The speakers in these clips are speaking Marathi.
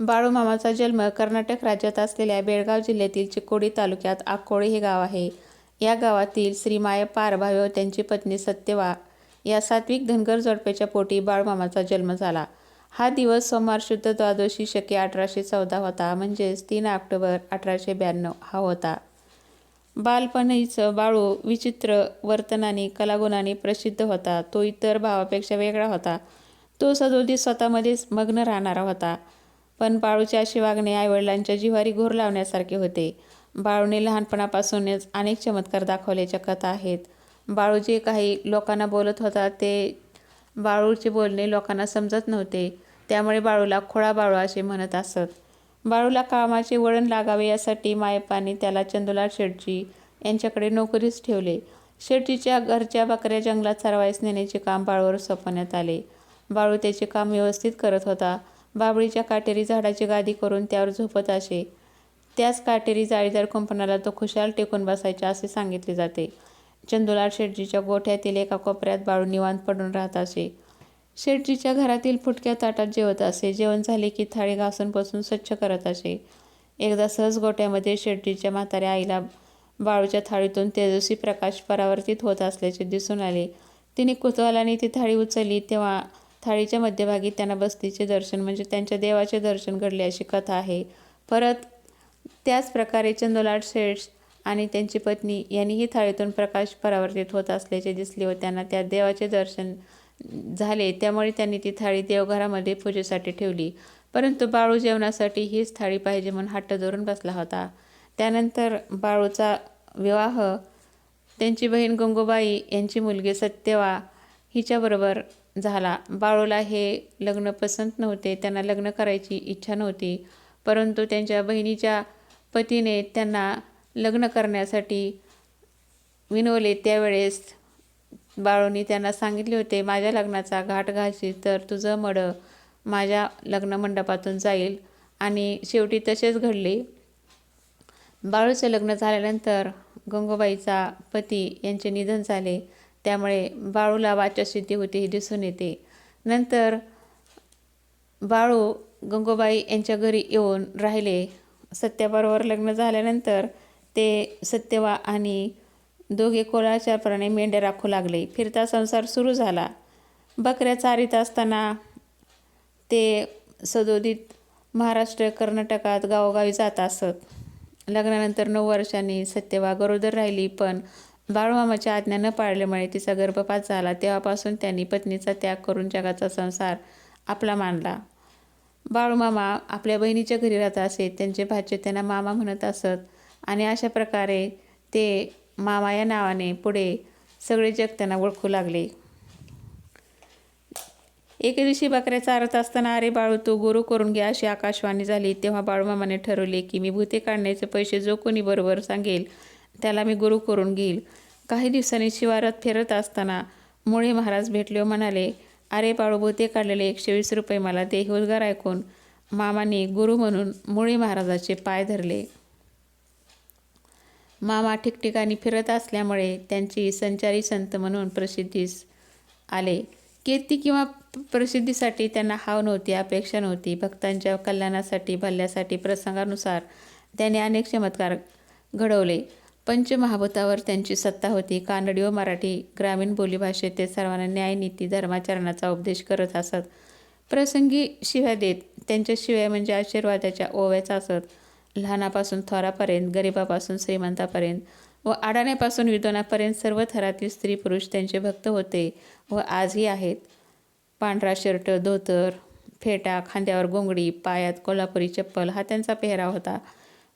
बाळूमामाचा जन्म कर्नाटक राज्यात असलेल्या बेळगाव जिल्ह्यातील चिकोडी तालुक्यात आकोळी हे गाव आहे. या गावातील श्रीमाया मायप्पा व त्यांची पत्नी सत्यवा या सात्विक धनगर जोडप्याच्या पोटी बाळूमामाचा जन्म झाला. हा दिवस सोमवार शुद्ध द्वादशी शके अठराशे चौदा होता म्हणजेच तीन ऑक्टोबर अठराशे ब्याण्णव हा होता. बालपणीचं बाळू विचित्र वर्तनाने कलागुणांनी प्रसिद्ध होता. तो इतर भावापेक्षा वेगळा होता. तो सदोदित स्वतःमध्येच मग्न राहणारा होता. पण बाळूचे असे वागणे आईवडिलांच्या जिव्हारी घोर लावण्यासारखे होते. बाळूने लहानपणापासूनच अनेक चमत्कार दाखवल्याच्या कथा आहेत. बाळू जे काही लोकांना बोलत होता ते बाळूचे बोलणे लोकांना समजत नव्हते. त्यामुळे बाळूला खोळा बाळू असे म्हणत असत. बाळूला कामाचे वळण लागावे यासाठी मायपाने त्याला चंदुलाल शेटजी यांच्याकडे नोकरीस ठेवले. शेटजीच्या घरच्या बकऱ्या जंगलात चरवायस नेण्याचे काम बाळूवर सोपवण्यात आले. बाळू त्याचे काम व्यवस्थित करत होता. बाबळीच्या काटेरी झाडाची गादी करून त्यावर झोपत असे. त्याच काटेरी जाळीदार कुंपणाला तो खुशाल टेकून बसायचा असे सांगितले जाते. चंदुलाल शेटजीच्या गोठ्यातील एका कोपऱ्यात बाळू निवांत पडून राहत असे. शेटजीच्या घरातील फुटक्या ताटात जेवत असे. जेवण झाले की थाळी घासून बसून स्वच्छ करत असे. एकदा सहज गोठ्यामध्ये शेटजीच्या म्हाताऱ्या आईला बाळूच्या थाळीतून तेजस्वी प्रकाश परावर्तित होत असल्याचे दिसून आले. तिने कुतूहलाने ती थाळी उचलली तेव्हा थाळीच्या मध्यभागी त्यांना बस्तीचे दर्शन म्हणजे त्यांच्या देवाचे दर्शन घडले अशी कथा आहे. परत त्याच प्रकारे चंदूलाल शेठ आणि त्यांची पत्नी यांनीही थाळीतून प्रकाश परावर्तित होत असल्याचे दिसले व त्यांना त्या देवाचे दर्शन झाले त्यामुळे त्यांनी ती थाळी देवघरामध्ये पूजेसाठी ठेवली. परंतु बाळू जेवणासाठी हीच थाळी पाहिजे म्हणून हट्ट धरून बसला होता. त्यानंतर बाळूचा विवाह त्यांची बहीण गंगोबाई यांची मुलगी सत्यवा हिच्याबरोबर झाला. बाळूला हे लग्न पसंत नव्हते. त्यांना लग्न करायची इच्छा नव्हती. परंतु त्यांच्या बहिणीच्या पतीने त्यांना लग्न करण्यासाठी विनवले त्यावेळेस बाळूनी त्यांना सांगितले होते माझ्या लग्नाचा घाट घालशील तर तुझं मडं माझ्या लग्न मंडपातून जाईल आणि शेवटी तसेच घडले. बाळूचं लग्न झाल्यानंतर गंगोबाईचा पती यांचे निधन झाले. त्यामुळे बाळूला वाचस्थिती होती हे दिसून येते. नंतर बाळू गंगोबाई यांच्या घरी येऊन राहिले. सत्याबरोबर लग्न झाल्यानंतर ते सत्यवा आणि दोघे कुलाचारपणाने मेंढ्या राखू लागले. फिरता संसार सुरू झाला. बकऱ्या चारीत असताना ते सदोदित महाराष्ट्र कर्नाटकात गावोगावी जात असत. लग्नानंतर नऊ वर्षांनी सत्यवा गरोदर राहिली पण बाळूमामाच्या आज्ञा न पाळल्यामुळे तिचा गर्भपात झाला. तेव्हापासून त्यांनी पत्नीचा त्याग करून जगाचा संसार आपला मानला. बाळूमामा आपल्या बहिणीच्या घरी राहत असे. त्यांचे भाचे त्यांना मामा म्हणत असत आणि अशा प्रकारे ते मामा या नावाने पुढे सगळे जग त्यांना ओळखू लागले. एके दिवशी बकऱ्या चारत असताना अरे बाळू तू गुरु करून घे अशी आकाशवाणी झाली. तेव्हा बाळूमामाने ठरवले की मी भुते काढण्याचे पैसे जो कोणी बरोबर सांगेल त्याला मी गुरु करून घेईल. काही दिवसांनी शिवारात फिरत असताना मुळे महाराज भेटले म्हणाले अरे बाळू काढलेले एकशे वीस रुपये मला ते उद्गार ऐकून मामांनी गुरु म्हणून मुळे महाराजाचे पाय धरले. मामा ठिकठिकाणी फिरत असल्यामुळे त्यांची संचारी संत म्हणून प्रसिद्धीस आले. कीर्ती किंवा प्रसिद्धीसाठी त्यांना हाव नव्हती, अपेक्षा नव्हती. भक्तांच्या कल्याणासाठी, भल्यासाठी प्रसंगानुसार त्यांनी अनेक चमत्कार घडवले. पंचमहाभूतावर त्यांची सत्ता होती. कानडी व मराठी ग्रामीण बोलीभाषेत ते सर्वांना न्यायनीती धर्माचरणाचा उपदेश करत असत. प्रसंगी शिव्या देत. त्यांच्या शिव्या म्हणजे आशीर्वादाच्या ओव्याचा असत. लहानापासून थोरापर्यंत, गरिबापासून श्रीमंतापर्यंत व अडाण्यापासून विद्वानापर्यंत सर्व थरातील स्त्री-पुरुष त्यांचे भक्त होते व आजही आहेत. पांढरा शर्ट, धोतर, फेटा, खांद्यावर गोंगडी पायात कोल्हापुरी चप्पल हा त्यांचा पेहराव होता.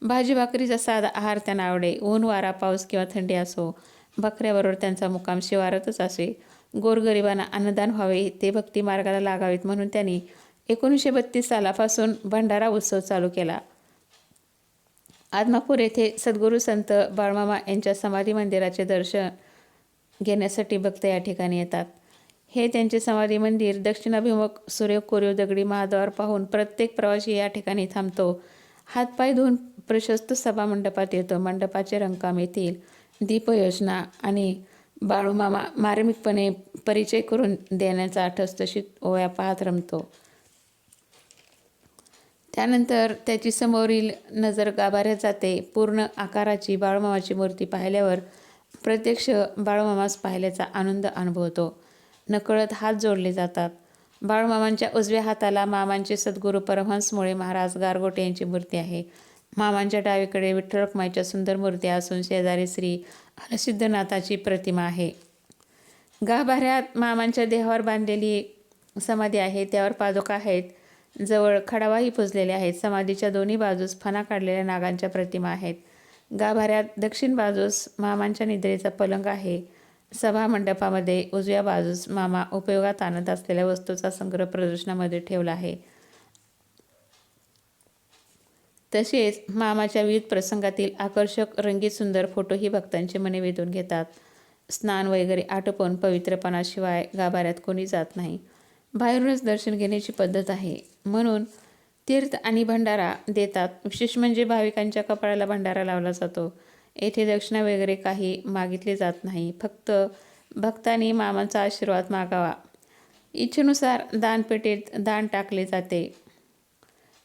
भाजी-भाकरीचा साधा आहार त्यांना आवडे. ऊन, वारा, पाऊस किंवा थंडी असो, बकऱ्याबरोबर त्यांचा मुक्काम शिवारातच असे. गोरगरिबांना अन्नदान व्हावे, ते भक्ती मार्गाला लागावेत म्हणून त्यांनी एकोणीसशे बत्तीस सालापासून भंडारा उत्सव चालू केला. आदमापूर येथे सद्गुरू संत बाळमामा यांच्या समाधी मंदिराचे दर्शन घेण्यासाठी भक्त या ठिकाणी येतात. हे त्यांचे समाधी मंदिर दक्षिणाभिमुख सूर्यकोरीव दगडी महाद्वार पाहून प्रत्येक प्रवासी या ठिकाणी थांबतो. हातपाय धुवून प्रशस्त सभा मंडपात येतो. मंडपाचे रंगकाम, येथील दीपयोजना आणि बाळूमामा मार्मिकपणे परिचय करून देण्याचा ठसठशीत ओव्या पाहत रमतो. त्यानंतर त्याची समोरील नजर गाभाऱ्यात जाते. पूर्ण आकाराची बाळूमामाची मूर्ती पाहिल्यावर प्रत्यक्ष बाळूमामास पाहिल्याचा आनंद अनुभवतो. नकळत हात जोडले जातात. बाळूमामांच्या उजव्या हाताला मामांचे सद्गुरू परमहंसमुळे महाराज गारगोटे यांची मूर्ती आहे. मामांच्या डावीकडे विठ्ठलकमाईच्या सुंदर मूर्ती असून शेजारी श्री हरसिद्धनाथाची प्रतिमा आहे. गाभाऱ्यात मामांच्या देहावर बांधलेली समाधी आहे. त्यावर पादुका आहेत. जवळ खडावाही पुजलेले आहेत. समाधीच्या दोन्ही बाजूस फणा काढलेल्या नागांच्या प्रतिमा आहेत. गाभाऱ्यात दक्षिण बाजूस मामांच्या निद्रेचा पलंग आहे. सभा मंडपामध्ये उजव्या बाजूस मामा उपयोगात आणत असलेल्या वस्तूचा संग्रह प्रदर्शनामध्ये ठेवला आहे. तसेच मामाच्या विविध प्रसंगातील आकर्षक रंगीत सुंदर फोटोही भक्तांचे मने वेधून घेतात. स्नान वगैरे आटोपून पवित्रपणाशिवाय गाभाऱ्यात कोणी जात नाही. बाहेरूनच दर्शन घेण्याची पद्धत आहे. म्हणून तीर्थ आणि भंडारा देतात. विशेष म्हणजे भाविकांच्या कपाळाला भंडारा लावला जातो. येथे दक्षिणा वगैरे काही मागितले जात नाही. फक्त भक्तांनी मामांचा आशीर्वाद मागावा. इच्छेनुसार दानपेटीत दान टाकले जाते.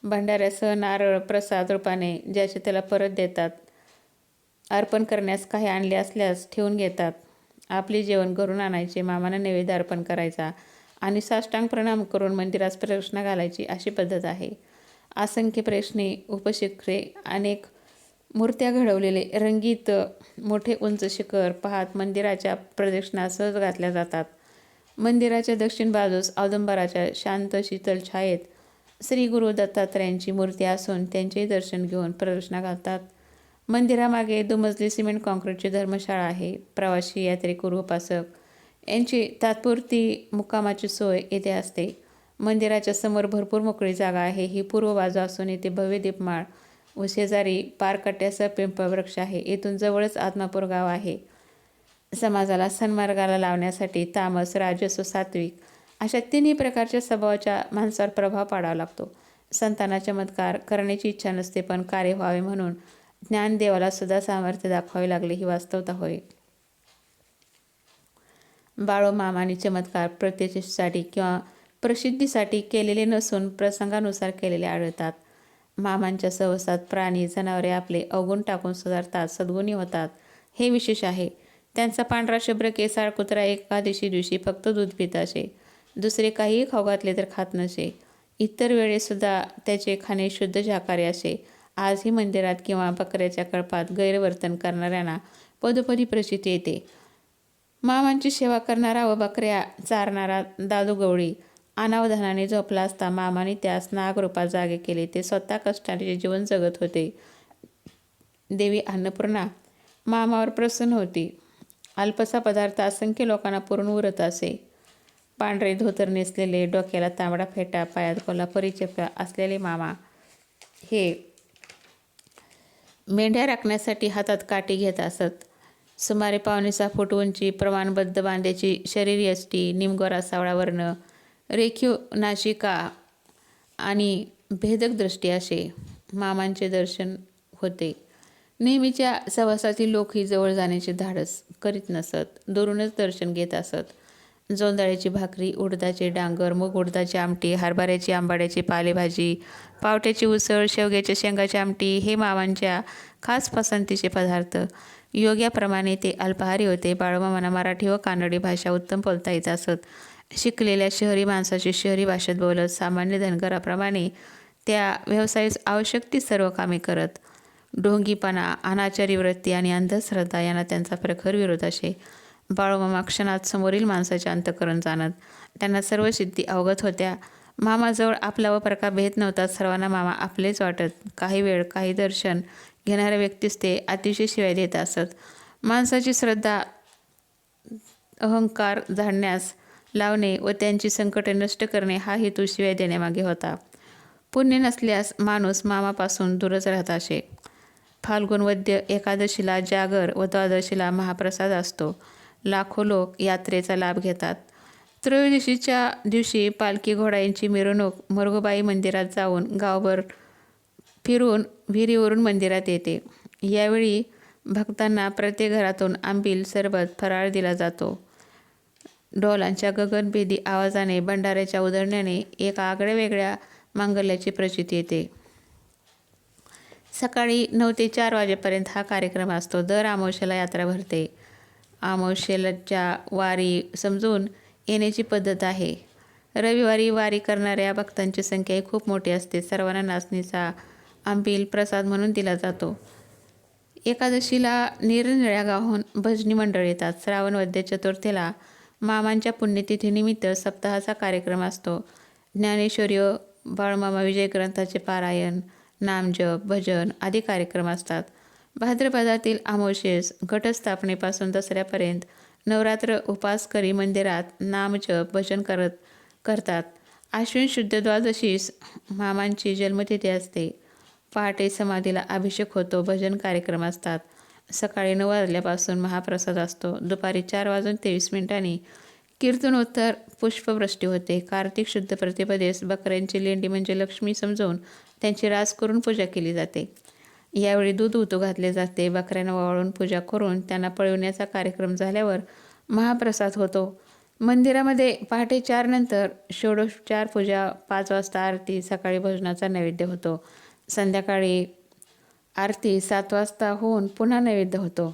भंडाऱ्यासह नारळ प्रसाद रूपाने ज्याचे त्याला परत देतात. अर्पण करण्यास काही आणले असल्यास ठेवून घेतात. आपले जेवण घरून आणायचे मामानं नैवेद्य अर्पण करायचा आणि साष्टांग प्रणाम करून मंदिरास प्रदक्षिणा घालायची अशी पद्धत आहे. असंख्य प्रश्ने उपशिखरे अनेक मूर्त्या घडवलेले रंगीत मोठे उंच शिखर पाहत मंदिराच्या प्रदक्षिणा सहज घातल्या जातात. मंदिराच्या दक्षिण बाजूस औदंबराच्या शांत शीतल छायेत श्री गुरु दत्तात्रयांची मूर्ती असून त्यांचेही दर्शन घेऊन प्रदक्षिणा घालतात. मंदिरामागे दुमजली सिमेंट कॉन्क्रीटची धर्मशाळा आहे. प्रवासी यात्रेकरू उपासक. यांची तात्पुरती मुक्कामाची सोय येथे असते. मंदिराच्या समोर भरपूर मोकळी जागा आहे. ही पूर्व बाजू असून येथे भव्य दीपमाळ व शेजारी पारकट्यासह पिंपळवृक्ष आहे. येथून जवळच आत्मापूर गाव आहे. समाजाला सन्मार्गाला लावण्यासाठी तामस राजस्व सात्विक अशा तिन्ही प्रकारच्या स्वभावाच्या माणसावर प्रभाव पाडावा लागतो. संतांना चमत्कार करण्याची इच्छा नसते पण कार्य व्हावे म्हणून ज्ञानदेवाला सुद्धा सामर्थ्य दाखवावे लागले ही वास्तवता होय. बाळो मामाने चमत्कार प्रतिष्ठेसाठी किंवा प्रसिद्धीसाठी केलेले नसून प्रसंगानुसार केलेले आढळतात. मामांच्या सहवासात प्राणी जनावरे आपले अवगुण टाकून सुधारतात सद्गुणी होतात. हे विशेष आहे. त्यांचा पांढरा शुभ्र केसाळ कुत्रा एकादशी दिवशी फक्त दूध पित असे. दुसरे काहीही खाऊ घातले तर खात नसे. इतर वेळेसुद्धा त्याचे खाणे शुद्ध शाकाहारी असे. आजही मंदिरात किंवा बकऱ्याच्या कळपात गैरवर्तन करणाऱ्यांना पदोपदी प्रचिती येते. मामांची सेवा करणारा व बकऱ्या चारणारा दादू गवळी अनावधानाने झोपला असता मामाने त्यास नागरूपात जागे केले. ते स्वतः कष्टाने जीवन जगत होते. देवी अन्नपूर्णा मामावर प्रसन्न होती. अल्पसा पदार्थ असंख्य लोकांना पुरून उरत असे. पांढरे धोतर नेसलेले डोक्याला तांबडा फेटा पायात कोल्हापुरी चपला असलेले मामा. हे मेंढ्या राखण्यासाठी हातात काठी घेत असत. सुमारे पावणे सहा फूट उंची प्रमाणबद्ध बांध्याची शरीर यष्टी निमगोरा सावळा वर्ण रेखीव नाशिका आणि भेदक दृष्टी असे मामांचे दर्शन होते. नेहमीच्या सवासातील लोकही जवळ जाण्याचे धाडस करीत नसत दुरूनच दर्शन घेत असत. जोंदाळ्याची भाकरी उडदाचे डांगर मूग उडदाची आमटी हरभऱ्याची आंबाड्याची पालेभाजी पावट्याची उसळ शेवग्याच्या शेंगाची आमटी हे मामांच्या खास पसंतीचे पदार्थ. योग्याप्रमाणे ते अल्पाहारी होते बाळूमामांना मराठी व कानडी भाषा उत्तम बोलता येत असत. शिकलेल्या शहरी माणसाची शहरी भाषेत बोलत सामान्य धनगराप्रमाणे त्या व्यवसायास आवश्यक ती सर्व कामे करत. ढोंगीपणा अनाचारी वृत्ती आणि अंधश्रद्धा यांना त्यांचा प्रखर विरोध असे. बाळूमामा क्षणात समोरील माणसाचे अंतकरण जाणत. त्यांना सर्व सिद्धी अवगत होत्या. मामाजवळ आपला व प्रकार भेद नव्हता. सर्वांना मामा आपलेच वाटत. काही वेळ काही दर्शन घेणाऱ्या व्यक्तीस ते अतिशय शिवाय देत असत. माणसाची श्रद्धा अहंकार झाडण्यास लावणे व त्यांची संकटे नष्ट करणे हा हेतू शिवाय देण्यामागे होता. पुण्य नसल्यास माणूस मामापासून दूरच राहत असे. फाल्गुन वद्य एकादशीला जागर व द्वादशीला महाप्रसाद असतो. लाखो लोक यात्रेचा लाभ घेतात. त्रयोदशीच्या दिवशी पालखी घोड्यांची मिरवणूक मरगोबाई मंदिरात जाऊन गावभर फिरून विहिरीवरून मंदिरात येते. यावेळी भक्तांना प्रत्येक घरातून आंबील सरबत फराळ दिला जातो. ढोलांच्या गगनभेदी आवाजाने भंडाऱ्याच्या उधळण्याने एका आगळ्या वेगळ्या मांगल्याची प्रचिती येते. सकाळी नऊ ते चार वाजेपर्यंत हा कार्यक्रम असतो. दर आमोशाला यात्रा भरते. अमावस्येलाच्या वारी समजून येण्याची पद्धत आहे. रविवारी वारी करणाऱ्या भक्तांची संख्या ही खूप मोठी असते. सर्वांना नाचणीचा आंबील प्रसाद म्हणून दिला जातो. एकादशीला निरनिळ्या गावहून भजनी मंडळ येतात. श्रावण वद्य चतुर्थीला मामांच्या पुण्यतिथीनिमित्त सप्ताहाचा कार्यक्रम असतो. ज्ञानेश्वर्य बाळमामा विजय ग्रंथाचे पारायण नामजप भजन आदी कार्यक्रम असतात. भाद्रपदातील आमोशेस घटस्थापनेपासून दसऱ्यापर्यंत नवरात्र उपास करी मंदिरात नामजप भजन करत करतात. आश्विन शुद्ध द्वादशीस मामांची जन्मतिथी असते. पहाटे समाधीला अभिषेक होतो भजन कार्यक्रम असतात. सकाळी नऊ वाजल्यापासून महाप्रसाद असतो. दुपारी चार वाजून तेवीस मिनिटांनी कीर्तनोत्तर पुष्पवृष्टी होते. कार्तिक शुद्ध प्रतिपदेस बकऱ्यांची लेंडी म्हणजे लक्ष्मी समजून त्यांची रास करून पूजा केली जाते. यावेळी दूध उतू घातले जाते. बकऱ्यांना वाळून पूजा करून त्यांना पळविण्याचा कार्यक्रम झाल्यावर महाप्रसाद होतो. मंदिरामध्ये पहाटे चार नंतर षोडोपचार पूजा पाच वाजता आरती सकाळी भोजनाचा नैवेद्य होतो. संध्याकाळी आरती सात वाजता होऊन पुन्हा नैवेद्य होतो.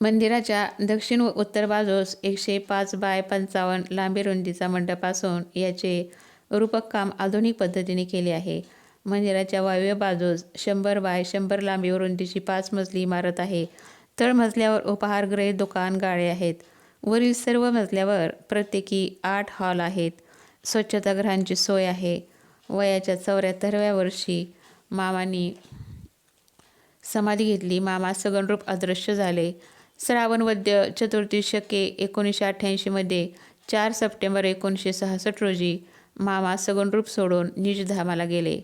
मंदिराच्या दक्षिण व उत्तर बाजूस एकशे पाच बाय पंचावन्न लांबी रुंदीचा मंडप असून याचे रूपक काम आधुनिक पद्धतीने केले आहे. मंदिराच्या वायव्य बाजूस शंभर बाय शंभर लांबीवरून व पाच मजली इमारत आहे. तळमजल्यावर उपहारगृहे दुकान गाळे आहेत. वरील सर्व मजल्यावर प्रत्येकी आठ हॉल आहेत. स्वच्छतागृहांची सोय आहे. वयाच्या चौऱ्याहत्तरव्या वर्षी मामांनी समाधी घेतली. मामा सगनरूप अदृश्य झाले. श्रावण वद्य चतुर्थी शके एकोणीसशे अठ्ठ्याऐंशीमध्ये चार सप्टेंबर एकोणीसशे सहासष्ट रोजी मामा सगनरूप सोडून निजधामाला गेले.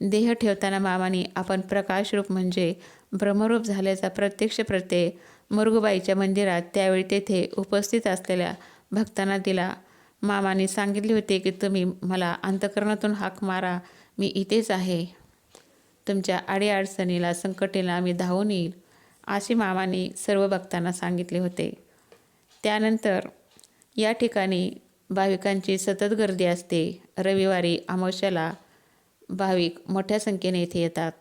देह ठेवताना मामानी आपण प्रकाशरूप म्हणजे ब्रह्मरूप झाल्याचा प्रत्यक्ष प्रत्यय मुरुगबाईच्या मंदिरात त्यावेळी तेथे उपस्थित असलेल्या भक्तांना दिला. मामाने सांगितले होते की तुम्ही मला अंतकरणातून हाक मारा मी इथेच आहे. तुमच्या अडीअडचणीला संकटीला मी धावून येईल असे मामाने सर्व भक्तांना सांगितले होते. त्यानंतर या ठिकाणी भाविकांची सतत गर्दी असते. रविवारी अमावश्याला भाविक मोठ्या संख्येने येथे येतात.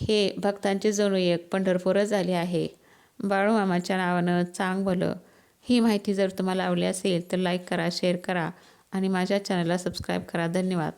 हे भक्तांचे जणू एक पंढरपूरच झाले आहे. बाळूमामाच्या नावानं चांग भलं. ही माहिती जर तुम्हाला आवडली असेल तर लाईक करा शेअर करा आणि माझ्या चॅनलला सबस्क्राईब करा. धन्यवाद.